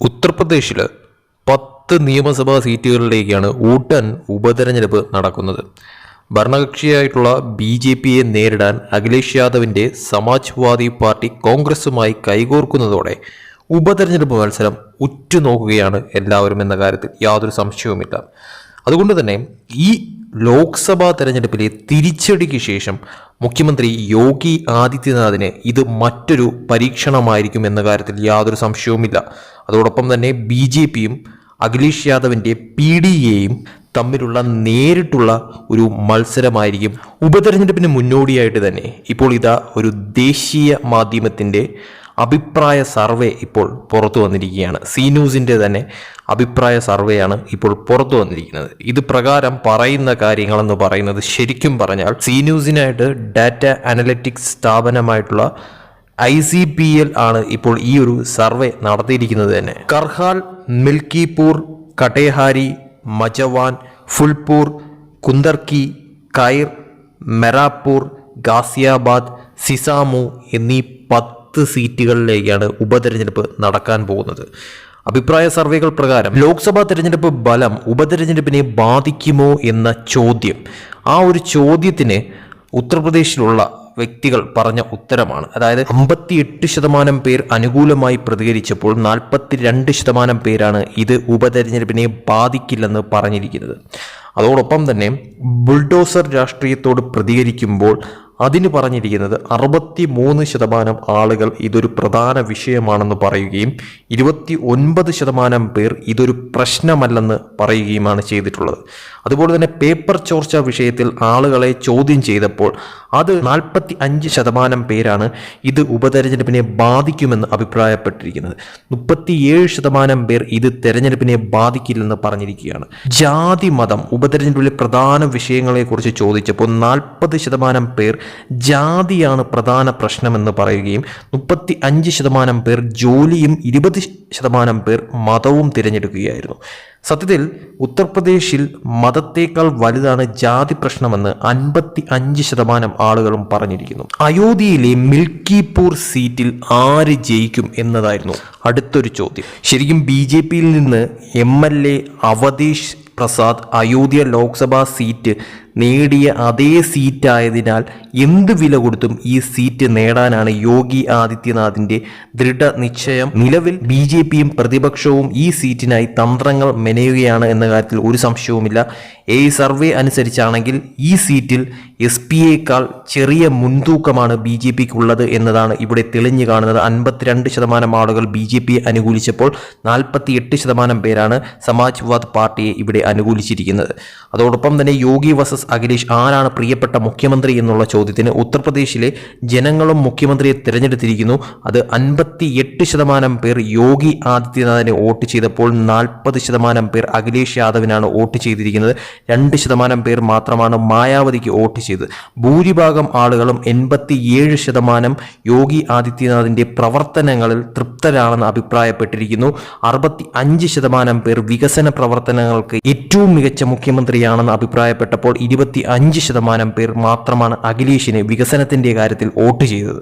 ഉത്തർപ്രദേശിൽ പത്ത് നിയമസഭാ സീറ്റുകളിലേക്കാണ് ഊട്ടൻ ഉപതെരഞ്ഞെടുപ്പ് നടക്കുന്നത്. ഭരണകക്ഷിയായിട്ടുള്ള ബി ജെ പിയെ നേരിടാൻ അഖിലേഷ് യാദവിന്റെ സമാജ്വാദി പാർട്ടി കോൺഗ്രസുമായി കൈകോർക്കുന്നതോടെ ഉപതെരഞ്ഞെടുപ്പ് മത്സരം ഉറ്റുനോക്കുകയാണ് എല്ലാവരും എന്ന കാര്യത്തിൽ യാതൊരു സംശയവുമില്ല. അതുകൊണ്ട് തന്നെ ഈ ലോക്സഭാ തെരഞ്ഞെടുപ്പിലെ തിരിച്ചടിക്ക് ശേഷം മുഖ്യമന്ത്രി യോഗി ആദിത്യനാഥിന് ഇത് മറ്റൊരു പരീക്ഷണമായിരിക്കും എന്ന കാര്യത്തിൽ യാതൊരു സംശയവുമില്ല. അതോടൊപ്പം തന്നെ ബി ജെ പിയും അഖിലേഷ് യാദവിന്റെ പി ഡി എയും തമ്മിലുള്ള നേരിട്ടുള്ള ഒരു മത്സരമായിരിക്കും ഉപതെരഞ്ഞെടുപ്പിന് മുന്നോടിയായിട്ട് തന്നെ. ഇപ്പോൾ ഇതാ ഒരു ദേശീയ മാധ്യമത്തിന്റെ അഭിപ്രായ സർവേ ഇപ്പോൾ പുറത്തു വന്നിരിക്കുകയാണ്. സി ന്യൂസിന്റെ തന്നെ അഭിപ്രായ സർവേയാണ് ഇപ്പോൾ പുറത്തു വന്നിരിക്കുന്നത്. ഇത് പ്രകാരം പറയുന്ന കാര്യങ്ങളെന്ന് പറയുന്നത് ശരിക്കും പറഞ്ഞാൽ സി ന്യൂസിനായിട്ട് ഡാറ്റ അനലറ്റിക്സ് സ്ഥാപനമായിട്ടുള്ള ഐ സി പി എൽ ആണ് ഇപ്പോൾ ഈ ഒരു സർവേ നടത്തിയിരിക്കുന്നത് തന്നെ. കർഹാൽ മിൽക്കിപൂർ കട്ടേഹാരി മജവാൻ ഫുൽപൂർ കുന്ദർക്കി കൈർ മെറാപ്പൂർ ഗാസിയാബാദ് സിസാമു എന്നീ പത്ത് സീറ്റുകളിലേക്കാണ് ഉപതെരഞ്ഞെടുപ്പ് നടക്കാൻ പോകുന്നത്. അഭിപ്രായ സർവേകൾ പ്രകാരം ലോക്സഭാ തെരഞ്ഞെടുപ്പ് ബലം ഉപതെരഞ്ഞെടുപ്പിനെ ബാധിക്കുമോ എന്ന ചോദ്യം. ആ ഒരു ചോദ്യത്തിന് ഉത്തർപ്രദേശിലുള്ള വ്യക്തികൾ പറഞ്ഞ ഉത്തരമാണ്. അതായത് അമ്പത്തി എട്ട് ശതമാനം പേർ അനുകൂലമായി പ്രതികരിച്ചപ്പോൾ നാൽപ്പത്തി രണ്ട് ശതമാനം പേരാണ് ഇത് ഉപതെരഞ്ഞെടുപ്പിനെ ബാധിക്കില്ലെന്ന് പറഞ്ഞിരിക്കുന്നത്. അതോടൊപ്പം തന്നെ ബുൾഡോസർ രാഷ്ട്രീയത്തോട് പ്രതികരിക്കുമ്പോൾ അതിന് പറഞ്ഞിരിക്കുന്നത് അറുപത്തി മൂന്ന് ശതമാനം ആളുകൾ ഇതൊരു പ്രധാന വിഷയമാണെന്ന് പറയുകയും ഇരുപത്തി ഒൻപത് ശതമാനം പേർ ഇതൊരു പ്രശ്നമല്ലെന്ന് പറയുകയുമാണ് ചെയ്തിട്ടുള്ളത്. അതുപോലെ തന്നെ പേപ്പർ ചോർച്ച വിഷയത്തിൽ ആളുകളെ ചോദ്യം ചെയ്തപ്പോൾ അത് നാൽപ്പത്തി അഞ്ച് ശതമാനം പേരാണ് ഇത് ഉപതെരഞ്ഞെടുപ്പിനെ ബാധിക്കുമെന്ന് അഭിപ്രായപ്പെട്ടിരിക്കുന്നത്. മുപ്പത്തിയേഴ് ശതമാനം പേർ ഇത് തെരഞ്ഞെടുപ്പിനെ ബാധിക്കില്ലെന്ന് പറഞ്ഞിരിക്കുകയാണ്. ജാതി മതം ഉപതെരഞ്ഞെടുപ്പിലെ പ്രധാന വിഷയങ്ങളെക്കുറിച്ച് ചോദിച്ചപ്പോൾ നാൽപ്പത് ശതമാനം പേർ ജാതിയാണ് പ്രധാന പ്രശ്നമെന്ന് പറയുകയും മുപ്പത്തി അഞ്ച് ശതമാനം പേർ ജോലിയും ഇരുപത് ശതമാനം പേർ മതവും തിരഞ്ഞെടുക്കുകയായിരുന്നു. സത്യത്തിൽ ഉത്തർപ്രദേശിൽ മതത്തേക്കാൾ വലുതാണ് ജാതി പ്രശ്നമെന്ന് അൻപത്തി അഞ്ച് ശതമാനം ആളുകളും പറഞ്ഞിരിക്കുന്നു. അയോധ്യയിലെ മിൽക്കിപൂർ സീറ്റിൽ ആര് ജയിക്കും എന്നതായിരുന്നു അടുത്തൊരു ചോദ്യം. ശരിക്കും ബി ജെ പിയിൽ നിന്ന് M L A Prasad Ayodhya Lok Sabha seat നേടിയ അതേ സീറ്റായതിനാൽ എന്ത് വില കൊടുത്തും ഈ സീറ്റ് നേടാനാണ് യോഗി ആദിത്യനാഥിന്റെ ദൃഢനിശ്ചയം. നിലവിൽ ബി ജെ പിയും പ്രതിപക്ഷവും ഈ സീറ്റിനായി തന്ത്രങ്ങൾ മെനയുകയാണ് എന്ന കാര്യത്തിൽ ഒരു സംശയവുമില്ല. എ സർവേ അനുസരിച്ചാണെങ്കിൽ ഈ സീറ്റിൽ എസ് പി എക്കാൾ ചെറിയ മുൻതൂക്കമാണ് ബി ജെ പിക്ക് ഉള്ളത് എന്നതാണ് ഇവിടെ തെളിഞ്ഞു കാണുന്നത്. അൻപത്തിരണ്ട് ശതമാനം ആളുകൾ ബി ജെ പിയെ അനുകൂലിച്ചപ്പോൾ നാൽപ്പത്തി എട്ട് ശതമാനം പേരാണ് സമാജ്വാദ് പാർട്ടിയെ ഇവിടെ അനുകൂലിച്ചിരിക്കുന്നത്. അതോടൊപ്പം തന്നെ യോഗി വസസ് അഖിലേഷ് ആരാണ് പ്രിയപ്പെട്ട മുഖ്യമന്ത്രി എന്നുള്ള ചോദ്യത്തിന് ഉത്തർപ്രദേശിലെ ജനങ്ങളും മുഖ്യമന്ത്രിയെ തിരഞ്ഞെടുത്തിരിക്കുന്നു. അത് അൻപത്തി എട്ട് ശതമാനം പേർ യോഗി ആദിത്യനാഥിനെ വോട്ട് ചെയ്തപ്പോൾ നാൽപ്പത് ശതമാനം പേർ അഖിലേഷ് യാദവിനാണ് വോട്ട് ചെയ്തിരിക്കുന്നത്. രണ്ട് ശതമാനം പേർ മാത്രമാണ് മായാവതിക്ക് വോട്ട് ചെയ്തത്. ഭൂരിഭാഗം ആളുകളും എൺപത്തിയേഴ് ശതമാനം യോഗി ആദിത്യനാഥിന്റെ പ്രവർത്തനങ്ങളിൽ തൃപ്തരാണെന്ന് അഭിപ്രായപ്പെട്ടിരിക്കുന്നു. അറുപത്തി അഞ്ച് ശതമാനം പേർ വികസന പ്രവർത്തനങ്ങൾക്ക് ഏറ്റവും മികച്ച മുഖ്യമന്ത്രിയാണെന്ന് അഭിപ്രായപ്പെട്ടപ്പോൾ ഇരുപത്തി അഞ്ച് ശതമാനം പേർ മാത്രമാണ് അഖിലേഷിനെ വികസനത്തിന്റെ കാര്യത്തിൽ വോട്ട് ചെയ്തത്.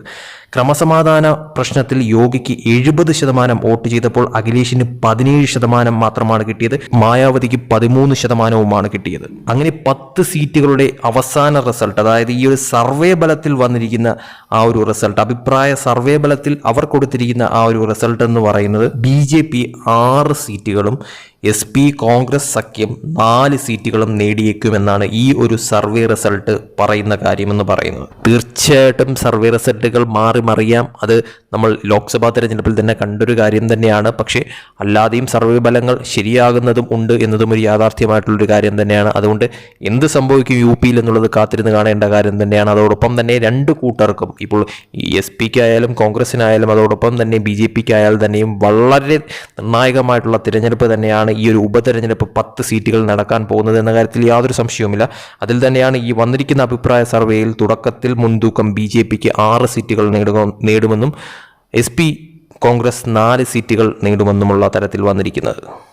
ക്രമസമാധാന പ്രശ്നത്തിൽ യോഗിക്ക് എഴുപത് ശതമാനം വോട്ട് ചെയ്തപ്പോൾ അഖിലേഷിന് പതിനേഴ് ശതമാനം മാത്രമാണ് കിട്ടിയത്. മായാവതിക്ക് പതിമൂന്ന് ശതമാനവുമാണ് കിട്ടിയത്. അങ്ങനെ പത്ത് സീറ്റുകളുടെ അവസാന റിസൾട്ട് അതായത് ഈ ഒരു സർവേ ബലത്തിൽ വന്നിരിക്കുന്ന ആ ഒരു റിസൾട്ട് അഭിപ്രായ സർവേ ബലത്തിൽ അവർ കൊടുത്തിരിക്കുന്ന ആ ഒരു റിസൾട്ട് എന്ന് പറയുന്നത് ബി ജെ പി ആറ് സീറ്റുകളും എസ് പി കോൺഗ്രസ് സഖ്യം നാല് സീറ്റുകളും നേടിയേക്കുമെന്നാണ് ഈ ഒരു സർവേ റിസൾട്ട് പറയുന്ന കാര്യമെന്ന് പറയുന്നത്. തീർച്ചയായിട്ടും സർവേ റിസൾട്ടുകൾ മാറി മറിയാം അത് നമ്മൾ ലോക്സഭാ തെരഞ്ഞെടുപ്പിൽ തന്നെ കണ്ടൊരു കാര്യം തന്നെയാണ്. പക്ഷേ അല്ലാതെയും സർവേ ഫലങ്ങൾ ശരിയാകുന്നതും ഉണ്ട് എന്നതും ഒരു യാഥാർത്ഥ്യമായിട്ടുള്ളൊരു കാര്യം തന്നെയാണ്. അതുകൊണ്ട് എന്ത് സംഭവിക്കും യു പിയിൽ എന്നുള്ളത് കാത്തിരുന്ന് കാണേണ്ട കാര്യം തന്നെയാണ്. അതോടൊപ്പം തന്നെ രണ്ട് കൂട്ടർക്കും ഇപ്പോൾ എസ് പിക്കായാലും കോൺഗ്രസിനായാലും അതോടൊപ്പം തന്നെ ബി ജെ പിക്കായാലും തന്നെയും വളരെ നിർണായകമായിട്ടുള്ള തിരഞ്ഞെടുപ്പ് തന്നെയാണ് ഈ ഒരു ഉപതെരഞ്ഞെടുപ്പ് പത്ത് സീറ്റുകൾ നടക്കാൻ പോകുന്നത് എന്ന കാര്യത്തിൽ യാതൊരു സംശയവുമില്ല. അതിൽ തന്നെയാണ് ഈ വന്നിരിക്കുന്ന അഭിപ്രായ സർവേയിൽ തുടക്കത്തിൽ മുൻതൂക്കം ബി ജെ പിക്ക് ആറ് സീറ്റുകൾ നേടുക നേടുമെന്നും എസ് കോൺഗ്രസ് നാല് സീറ്റുകൾ നേടുമെന്നുമുള്ള തരത്തിൽ വന്നിരിക്കുന്നത്.